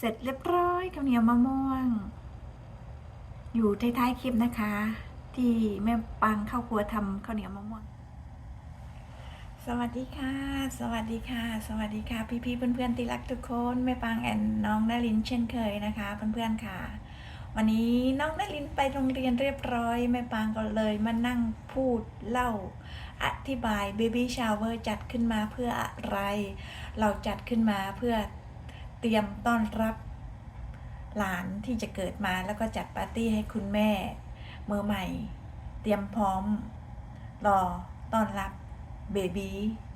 เสร็จเรียบร้อยข้าวเหนียวมะม่วง อยู่ท้ายๆคลิปนะคะ ที่แม่ปังเข้าครัวทำข้าวเหนียวมะม่วง สวัสดีค่ะ สวัสดีค่ะ สวัสดีค่ะ พี่ๆเพื่อนๆที่รักทุกคนแม่ปังแอนน้องนารินเช่นเคยนะคะ เพื่อนๆค่ะ วันนี้น้องนารินไปโรงเรียนเรียบร้อยแม่ปางก็เลยมานั่งพูดเล่าอธิบาย Baby Shower จัดขึ้นมาเพื่ออะไร เราจัดขึ้นมาเพื่อ เตรียมต้อนรับหลานที่จะเกิดมาแล้วก็จัดปาร์ตี้ให้คุณแม่ มือใหม่ เตรียมพร้อม รอต้อนรับเบบี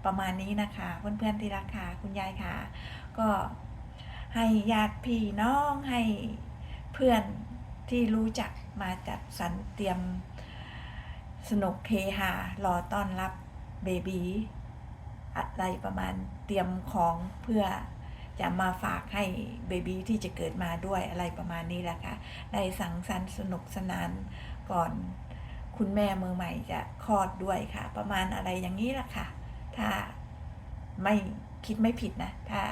ประมาณนี้นะคะ เพื่อนๆที่รักค่ะคุณยายค่ะ ก็ให้ญาติพี่น้องให้เพื่อนที่รู้จักมาจัดสรรเตรียมสนุกเฮฮารอต้อนรับเบบีอะไรประมาณเตรียมของเพื่อ จะมาฝากให้เบบีที่จะเกิดมาด้วยอะไรประมาณนี้แหละค่ะได้สังสรรค์สนุกสนานก่อน คุณแม่มือใหม่จะคลอดด้วยค่ะ ประมาณอะไรอย่างนี้แหละค่ะ ถ้าไม่คิดไม่ผิดนะ ถ้า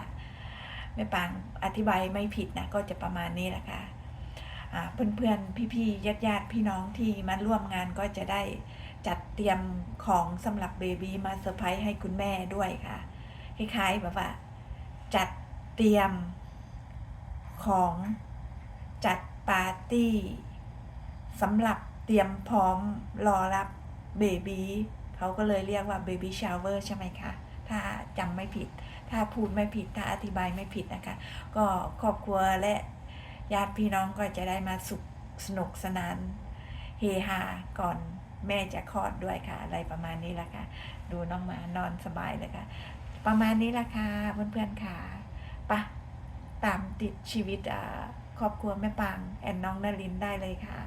ไม่ปางอธิบายไม่ผิดนะ ก็จะประมาณนี้แหละค่ะอ่าเพื่อนๆ พี่ๆ ญาติญาติพี่น้องที่มาร่วมงานก็จะได้จัดเตรียมของสำหรับเบบีมาเซอร์ไพรส์ให้คุณแม่ด้วยค่ะ คล้ายๆแบบว่าจัด ตรียม ของจัดปาร์ตี้สำหรับเตรียมพร้อมรอรับเบบีเขาก็เลยเรียกว่าเบบี้ชาวเวอร์ใช่ไหมคะ ถ้าจำไม่ผิด ถ้าพูดไม่ผิด ถ้าอธิบายไม่ผิดนะคะ ก็ครอบครัวและญาติพี่น้องก็จะได้มาสุขสนุกสนานเฮฮาก่อนแม่จะคลอดด้วยค่ะ อะไรประมาณนี้ละค่ะ ดูน้องมานอนสบายเลยค่ะ ประมาณนี้ละค่ะเพื่อนๆค่ะ ปะตามติดชีวิตครอบครัวแม่ปางแอนน้องนารินได้เลยค่ะ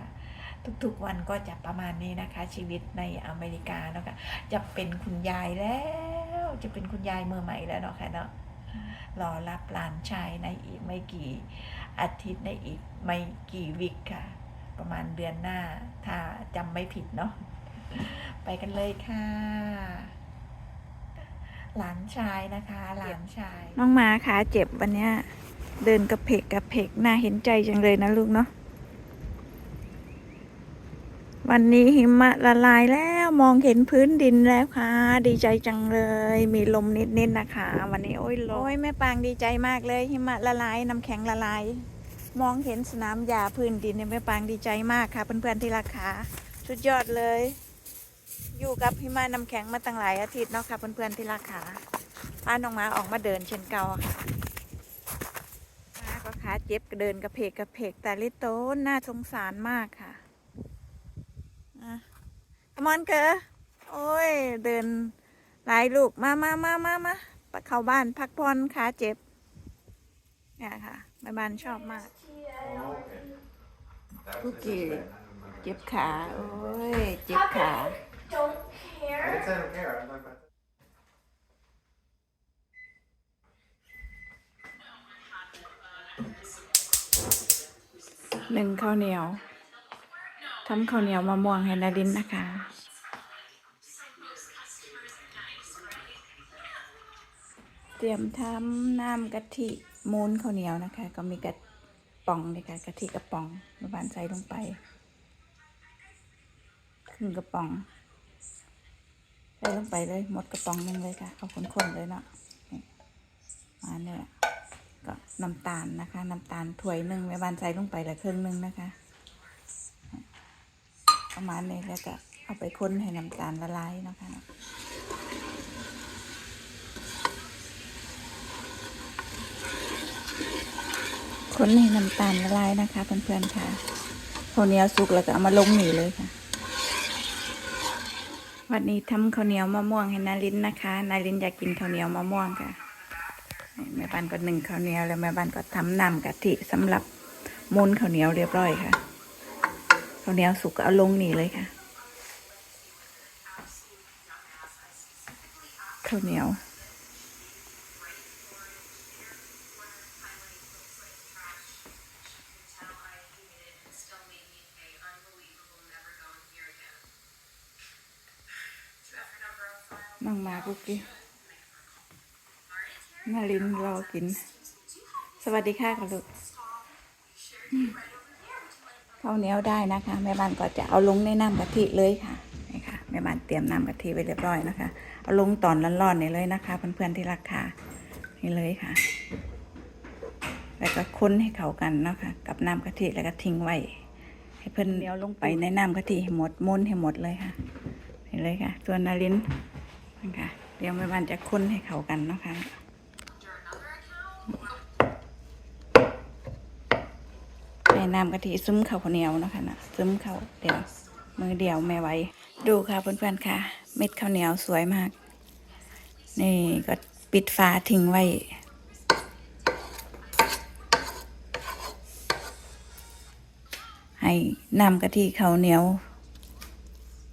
ทุกๆวันก็จะประมาณนี้นะคะ ชีวิตในอเมริกาเนาะค่ะจะเป็นคุณยายแล้วจะเป็นคุณยายมือใหม่แล้วเนาะค่ะเนาะรอรับหลานชายในอีกไม่กี่อาทิตย์ในอีกไม่กี่วิคค่ะ ประมาณเดือนหน้าถ้าจำไม่ผิดเนาะไปกันเลยค่ะ หลานชายนะคะ หลานชาย น้องหมาขาเจ็บวันเนี้ย เดินกระเพกกระเพกน่าเห็นใจจังเลยนะลูกเนาะวันนี้หิมะละลายแล้วมองเห็นพื้นดินแล้วค่ะ ดีใจจังเลย มีลมนิดๆนะคะ วันนี้โอ้ยลมโอ้ยแม่ปางดีใจมากเลย หิมะละลายน้ำแข็งละลาย มองเห็นสนามหญ้าพื้นดินเนี่ยแม่ปางดีใจมากค่ะเพื่อนๆที่รักค่ะสุดยอดเลย อยู่กับหิมะน้ำแข็งมาตั้งหลายอาทิตย์เนาะค่ะเพื่อนๆที่รักค่ะพาน้องหมาออกมาเดินเช่นเก่าค่ะหมาก็ขาเจ็บก็เดินกระเพกกระเพกแต่ลิโต้นน่าสงสารมากค่ะขมอนเกอโอ้ย เดินหลายลูกมามามามามาไปเข้าบ้านพักผ่อนขาเจ็บ เนี่ยค่ะแม่บ้านชอบมากคุกกี้เจ็บขา โอ้ย เจ็บขา don't care. I didn't say I don't care. I'm talking about หนึ่งข้าวเหนียวทำข้าวเหนียวมะม่วงให้นาดินนะคะ เตรียมทำน้ำกะทิมูนข้าวเหนียวนะคะ ก็มีกระป๋องเลยค่ะกะทิกระป๋องมาบานใส่ลงไป ครึ่งกระป๋อง ใส่ลงไปเลยหมดกระป๋องหนึงเลยค่ะ เอาคนๆเลยเนาะมาเนี่ยก็น้ำตาลนะคะ น้ำตาลถ้วยหนึ่งแม่บ้านใส่ลงไปละครึ่งหนึ่งนะคะประมาณนี้แล้วก็เอาไปค้นให้น้ำตาลละลายนะคะค้นให้น้ำตาลละลายนะคะเพื่อนๆค่ะข้าวเหนียวสุกแล้วก็เอามาลงหนีเลยค่ะ วันนี้ทำข้าวเหนียวมะม่วงให้นาลินนะคะนาลินอยากกินข้าวเหนียวมะม่วงค่ะแม่บ้านก็หนึ่งข้าวเหนียวแล้วแม่บ้านก็ทำน้ำกะทิสำหรับมุนข้าวเหนียวเรียบร้อยค่ะข้าวเหนียวสุกเอาลงนี่เลยค่ะข้าวเหนียว น้องมากุ๊กกี้นารินรอกิน สวัสดีค่ะค่ะลูกข้าวเหนียวได้นะคะแม่บ้านก็จะเอาลงในน้ำกะทิเลยค่ะนี่ค่ะแม่บ้านเตรียมน้ำกะทิไว้เรียบร้อยนะคะ เอาลงตอนร้อนๆนี่เลยนะคะเพื่อนๆที่รักค่ะนี่เลยค่ะ แล้วก็ค้นให้เข้ากันเนาะคะกับน้ำกะทิแล้วก็ทิ้งไว้ให้เพิ่อนเดียวลงไปในน้ำกะทิให้หมดมุนให้หมดเลยค่ะนี่เลยค่ะ ส่วนนารินนะคะ เดี๋ยวแม่บ้านจะคนให้เขากันเนาะค่ะในน้ำกะทิซึมข้าวเหนียวเนาะคะนะซึมข้าวเดี๋ยวมือเดียวแม่ไว้ ดูค่ะเพื่อนๆค่ะ เม็ดข้าวเหนียวสวยมาก นี่ก็ปิดฝาทิ้งไว้ให้น้ำกะทิข้าวเหนียว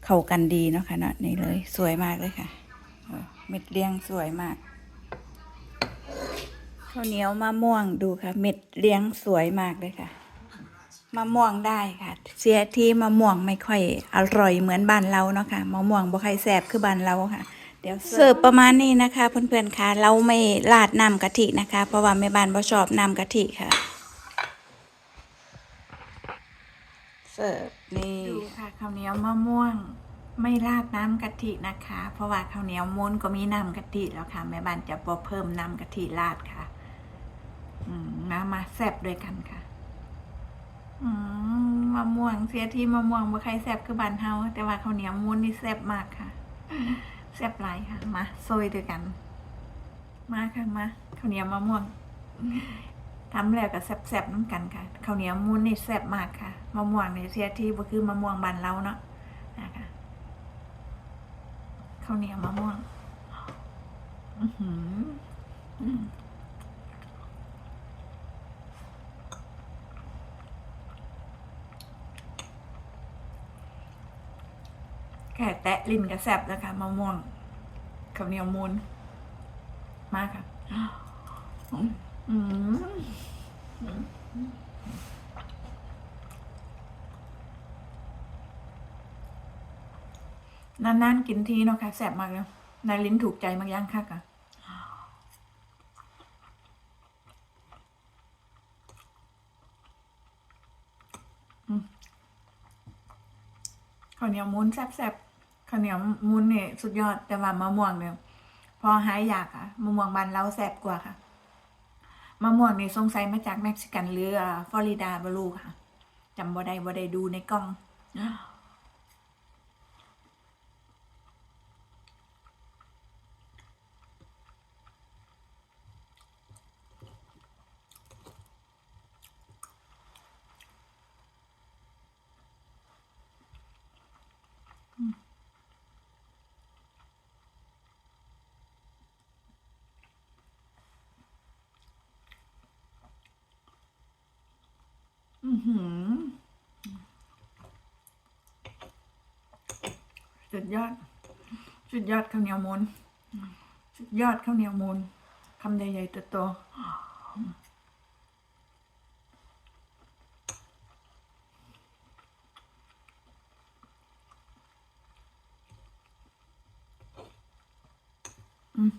เข้ากันดีเนาะค่ะเนาะนี่เลย สวยมากเลยค่ะ เม็ดเลียงสวยมากข้าวเหนียวมะม่วงดูค่ะ เม็ดเลี้ยงสวยมากเลยค่ะมะม่วงได้ค่ะ เสียที่มะม่วงไม่ค่อยอร่อยเหมือนบ้านเราเนาะค่ะมะม่วงบ่ค่อยแซ่บคือบ้านเราค่ะ เดี๋ยวเสิร์ฟประมาณนี้นะคะ เพื่อนๆค่ะ เราไม่ราดน้ำกะทินะคะ เพราะว่าแม่บ้านบ่ชอบน้ำกะทิค่ะ เสิร์ฟนี่ดูค่ะข้าวเหนียวมะม่วง ไม่ราดน้ำกะทินะคะ เพราะว่าข้าวเหนียวมูนก็มีน้ำกะทิแล้วค่ะ แม่บ้านจะเพิ่มน้ำกะทิราดค่ะอืมามาแซบด้วยกันค่ะอืมมะม่วงเสียที่มะม่วงบ่ใครแซบคือบ้านเฮาแต่ว่าข้าวเหนียวมูนนี่แซบมากค่ะแซบหลายค่ะ มาโซยด้วยกัน มาค่ะมาข้าวเหนียวมะม่วงทำแล้วก็แซบๆน้ำกันค่ะข้าวเหนียวมูนนี่แซบมากค่ะมะม่วงนี่เสียที่บ่คือมะม่วงบ้านเราเนาะนะคะ ข้าวเหนียวมะม่วงอือหือแค่แตะลิ้นก็แซ่บแล้วค่ะมะม่วงข้าวเหนียวมูนมากค่ะ อืม นานๆกินทีเนาะค่ะแซ่บมากเลยนายลิ้นถูกใจมากย่างค่ะค่ะข้าวเหนียวมูนแซ่บๆข้าวเหนียวมูนเนี่ยสุดยอดแต่ว่ามะม่วงเนี่ยพอหายอยากอะมะม่วงบานเราแซ่บกว่าค่ะมะม่วงนี่สงสัยมาจากเม็กซิกันหรือฟลอริดาบรูค่ะจำบ่ได้บ่ได้ดูในกล้อง สุดยอด สุดยอดข้าวเหนียวมูนสุดยอดข้าวเหนียวมูนคำใหญ่ๆโตๆอืม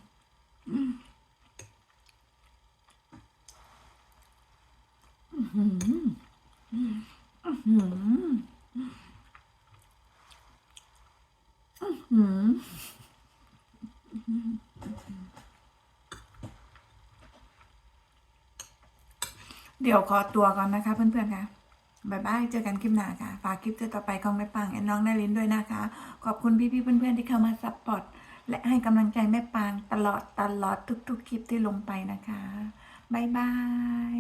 อื เดี๋ยวขอตัวก่อนนะคะเพื่อนๆค่ะบายบาย เจอกันคลิปหน้าค่ะ ฝากคลิปต่อไปของแม่ปังแอนน้องนารินด้วยนะคะ ขอบคุณพี่ๆเพื่อนๆที่เข้ามาซัพพอร์ตและให้กำลังใจแม่ปางตลอดตลอดทุกๆคลิปที่ลงไปนะคะบายบาย